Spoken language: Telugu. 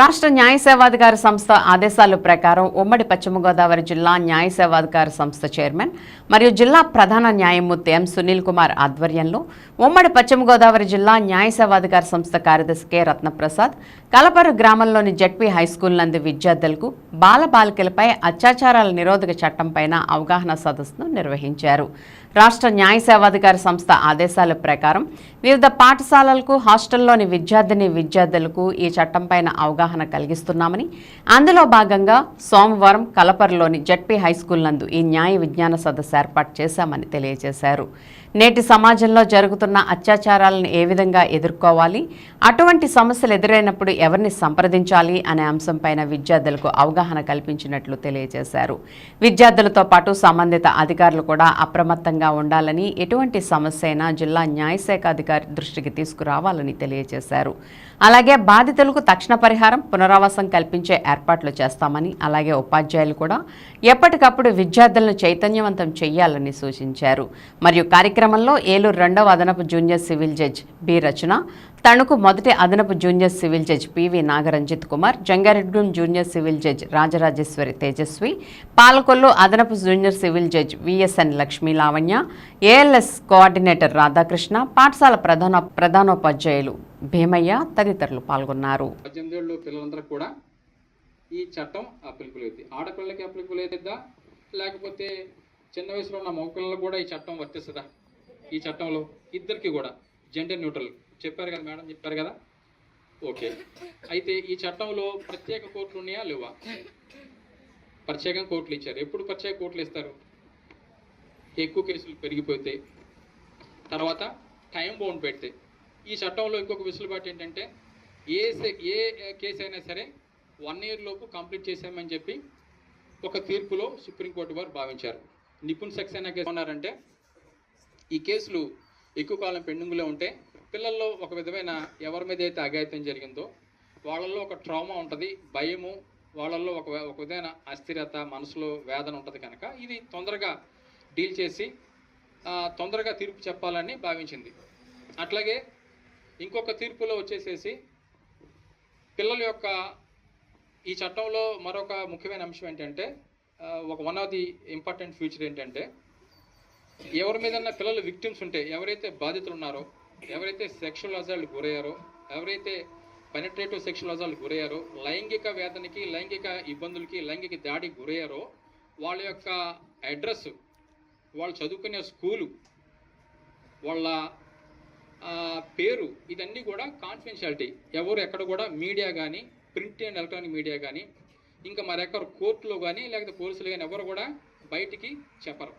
రాష్ట్ర న్యాయ సేవాధికార సంస్థ ఆదేశాల ప్రకారం ఉమ్మడి పశ్చిమ గోదావరి జిల్లా న్యాయ సేవాధికార సంస్థ చైర్మన్ మరియు జిల్లా ప్రధాన న్యాయమూర్తి ఎం సునీల్ కుమార్ ఆధ్వర్యంలో ఉమ్మడి పశ్చిమ గోదావరి జిల్లా న్యాయ సేవాధికార సంస్థ కార్యదర్శి కె రత్నప్రసాద్ కలపరు గ్రామంలోని జడ్పీ హైస్కూల్ నందు విద్యార్థులకు బాలబాలికలపై అత్యాచారాల నిరోధక చట్టంపైన అవగాహన సదస్సును నిర్వహించారు. రాష్ట్ర న్యాయ సేవాధికార సంస్థ ఆదేశాల ప్రకారం వివిధ పాఠశాలలకు హాస్టల్లోని విద్యార్థిని విద్యార్థులకు ఈ చట్టంపైన అవగాహన కలిగిస్తున్నామని అందులో భాగంగా సోమవారం కలపర్లోని జడ్పీ హైస్కూల్ నందు ఈ న్యాయ విజ్ఞాన సదస్సు ఏర్పాటు చేశామని తెలియజేశారు. నేటి సమాజంలో జరుగుతున్న అత్యాచారాలను ఏ విధంగా ఎదుర్కోవాలి అటువంటి సమస్యలు ఎదురైనప్పుడు ఎవరిని సంప్రదించాలి అనే అంశంపైన విద్యార్థులకు అవగాహన కల్పించినట్లు తెలియజేశారు. విద్యార్థులతో పాటు సంబంధిత అధికారులు కూడా అప్రమత్తంగా ఉండాలని ఎటువంటి సమస్య అయినా జిల్లా న్యాయశాఖ అధికారి దృష్టికి తీసుకురావాలని తెలియజేశారు. అలాగే బాధితులకు తక్షణ పరిహారం పునరావాసం కల్పించే ఏర్పాట్లు చేస్తామని అలాగే ఉపాధ్యాయులు కూడా ఎప్పటికప్పుడు విద్యార్థులను చైతన్యవంతం చేయాలని సూచించారు. మరియు కార్యక్రమంలో ఏలూరు రెండవ అదనపు junior civil judge B Rachana Tanuku మొదటి అదనపు junior civil judge PV Nagaranjit Kumar జంగారెడ్గూం junior civil judge Rajarajeswari Tejaswi Palakollu అదనపు junior civil judge VSN Lakshmi Lavanya ALS coordinator Radhakrishna పాఠశాల ప్రధాన ప్రధానోపాధ్యాయులు భీమయ్య తదితరులు పాల్గొన్నారు. పద్దెనిమిది ఏళ్ళు పిల్లలందరూ కూడా ఈ చట్టం అప్లికబుల్ అవుతుంది ఆడపిల్లలకి అప్లికబుల్ అవుతుందా లేకపోతే చిన్న వయసులో ఉన్న మగపిల్లలకు కూడా ఈ చట్టం వర్తిస్తుందా? ఈ చట్టంలో ఇద్దరికి కూడా జెండర్ న్యూట్రల్ చెప్పారు కదా మేడం చెప్పారు కదా? ఓకే. అయితే ఈ చట్టంలో ప్రత్యేక కోర్టులు ఉన్నాయా లేవా? ప్రత్యేకం కోర్టులు ఇచ్చారు. ఎప్పుడు ప్రత్యేక కోర్టులు ఇస్తారు? ఎక్కువ కేసులు పెరిగిపోతే తర్వాత టైం బౌండ్ పెడితే ఈ చట్టంలో ఇంకొక వెసులుబాటు ఏంటంటే ఏ ఏ కేసు అయినా సరే వన్ ఇయర్ లోపు కంప్లీట్ చేశామని చెప్పి ఒక తీర్పులో సుప్రీంకోర్టు వారు భావించారు. నిపుణ్ సక్సేనా కేసు ఉన్నారంటే ఈ కేసులు ఎక్కువ కాలం పెండింగ్లో ఉంటే పిల్లల్లో ఒక విధమైన ఎవరి మీద అయితే అఘాయిత్యం జరిగిందో వాళ్ళల్లో ఒక ట్రామా ఉంటుంది భయము వాళ్ళల్లో ఒక ఒక విధమైన అస్థిరత మనసులో వేదన ఉంటుంది కనుక ఇది తొందరగా డీల్ చేసి తొందరగా తీర్పు చెప్పాలని భావించింది. అట్లాగే ఇంకొక తీర్పులో వచ్చేసేసి పిల్లల యొక్క ఈ చట్టంలో మరొక ముఖ్యమైన అంశం ఏంటంటే ఒక one of the important future ఏంటంటే ఎవరి మీదన్నా పిల్లలు విక్టిమ్స్ ఉంటే ఎవరైతే బాధితులు ఉన్నారో ఎవరైతే సెక్షువల్ అజాల్ట్ గురయ్యారో ఎవరైతే పెనట్రేటివ్ సెక్షువల్ అజాల్ట్ గురయ్యారో లైంగిక వేదనకి లైంగిక ఇబ్బందులకి లైంగిక దాడికి గురయ్యారో వాళ్ళ యొక్క అడ్రస్ వాళ్ళు చదువుకునే స్కూలు వాళ్ళ పేరు ఇదన్నీ కూడా కాన్ఫిడెన్షియాలిటీ ఎవరు ఎక్కడ కూడా మీడియా కానీ ప్రింట్ అండ్ ఎలక్ట్రానిక్ మీడియా కానీ ఇంకా మరెక్కడ కోర్టులో కానీ లేకపోతే పోలీసులు కానీ ఎవరు కూడా బయటికి చెప్పరు.